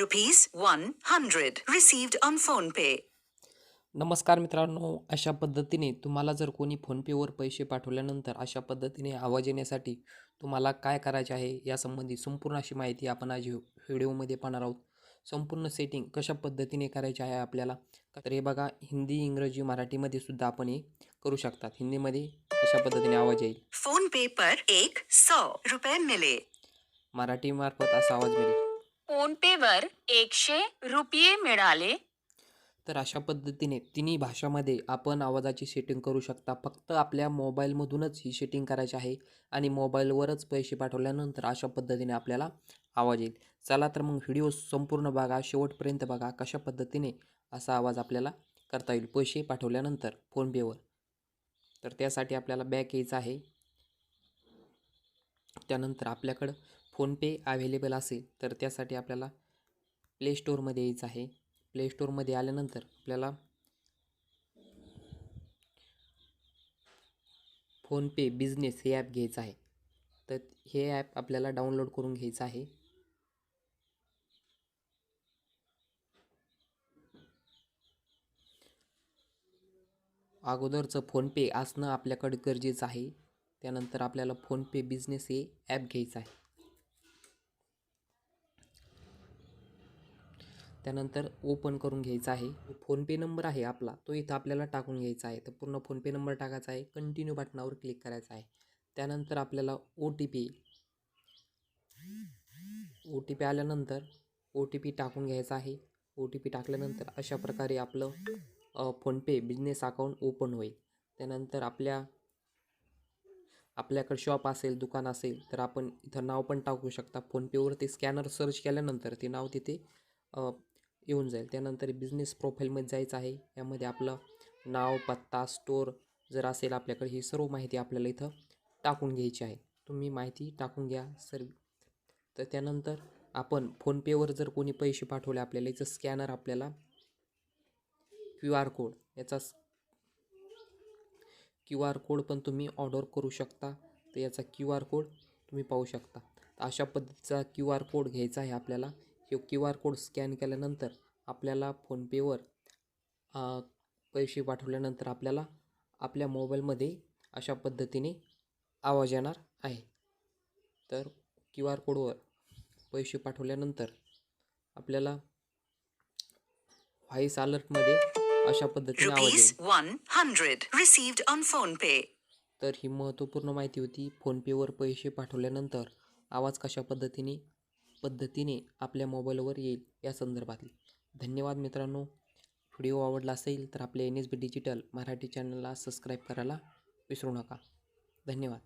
Rupees 100 received on PhonePe. नमस्कार मित्रांनो अशा पद्धतीने तुम्हाला जर कोणी फोनपेवर पैसे पाठवल्यानंतर अशा पद्धतीने आवाज येण्यासाठी तुम्हाला काय करायचे आहे यासंबंधी संपूर्ण अशी माहिती आपण आज व्हि- व्हिडिओमध्ये पाहणार आहोत. संपूर्ण सेटिंग कशा पद्धतीने करायचे आहे आपल्याला? तर हे बघा हिंदी इंग्रजी मराठीमध्ये सुद्धा आपण हे करू शकतात. हिंदीमध्ये अशा पद्धतीने आवाज येईल? PhonePe पर एक सौ रुपए मिले. मराठीमार्फत असा आवाज मिळेल. फोनपेवर एकशे रुपये मिळाले. तर अशा पद्धतीने तिन्ही भाषामध्ये आपण आवाजाची सेटिंग करू शकता. फक्त आपल्या मोबाईलमधूनच ही सेटिंग करायची आहे आणि मोबाईलवरच पैसे पाठवल्यानंतर अशा पद्धतीने आपल्याला आवाज येईल. चला तर मग व्हिडिओ संपूर्ण बघा. शेवटपर्यंत बघा कशा पद्धतीने असा आवाज आपल्याला करता येईल. पैसे पाठवल्यानंतर फोनपेवर. तर त्यासाठी आपल्याला बॅक यायचं आहे. त्यानंतर आपल्याकडं फोनपे अवेलेबल असेल तर त्यासाठी आपल्याला प्लेस्टोरमध्ये यायचं आहे. प्लेस्टोरमध्ये आल्यानंतर आपल्याला फोनपे बिझनेस हे ॲप घ्यायचं आहे. तर हे ॲप आपल्याला डाउनलोड करून घ्यायचं आहे. अगोदरचं फोनपे असणं आपल्याकडे गरजेचं आहे. त्यानंतर आपल्याला फोनपे बिझनेस हे ॲप घ्यायचं आहे. त्यानंतर ओपन करून घ्यायचा आहे. फोनपे नंबर आहे आपला तो इथं आपल्याला टाकून घ्यायचा आहे. तर पूर्ण फोनपे नंबर टाकायचा आहे. कंटिन्यू बटनावर क्लिक करायचा आहे. त्यानंतर आपल्याला O T P O T P आल्यानंतर ओ टी पी टाकून घ्यायचा आहे. ओ टी पी टाकल्यानंतर अशा प्रकारे आपलं फोनपे बिझनेस अकाउंट ओपन होईल. त्यानंतर आपल्या आपल्याकडे शॉप असेल दुकान असेल तर आपण इथं नाव पण टाकू शकता. फोनपेवरती स्कॅनर सर्च केल्यानंतर ते नाव तिथे येऊन जाईल. त्यानंतर बिझनेस प्रोफाईलमध्ये जायचं आहे. यामध्ये आपलं नाव पत्ता स्टोअर जर असेल आपल्याकडे ही सर्व माहिती आपल्याला इथं टाकून घ्यायची आहे. तुम्ही माहिती टाकून घ्या सर्व. तर त्यानंतर आपण फोनपेवर जर कोणी पैसे पाठवले आपल्याला याचं स्कॅनर आपल्याला क्यू आर कोड याचा क्यू आर कोड पण तुम्ही ऑर्डर करू शकता. तर याचा क्यू आर कोड तुम्ही पाहू शकता. तर अशा पद्धतीचा क्यू आर कोड घ्यायचा आहे आपल्याला. हे क्यू आर कोड स्कॅन केल्यानंतर आपल्याला फोनपेवर पैसे पाठवल्यानंतर आपल्याला आपल्या मोबाईलमध्ये अशा पद्धतीने आवाज येणार आहे. तर क्यू आर कोडवर पैसे पाठवल्यानंतर आपल्याला व्हॉइस अलर्टमध्ये अशा पद्धतीने आवाज येईल. 100 received on PhonePe. तर ही महत्त्वपूर्ण माहिती होती. फोनपेवर पैसे पाठवल्यानंतर आवाज कशा पद्धतीने पद्धतीने आपल्या मोबाईलवर येईल या संदर्भातली. धन्यवाद मित्रांनो. व्हिडिओ आवडला असेल तर आपल्या N S B digital Marathi चॅनलला सबस्क्राईब करायला विसरू नका. धन्यवाद.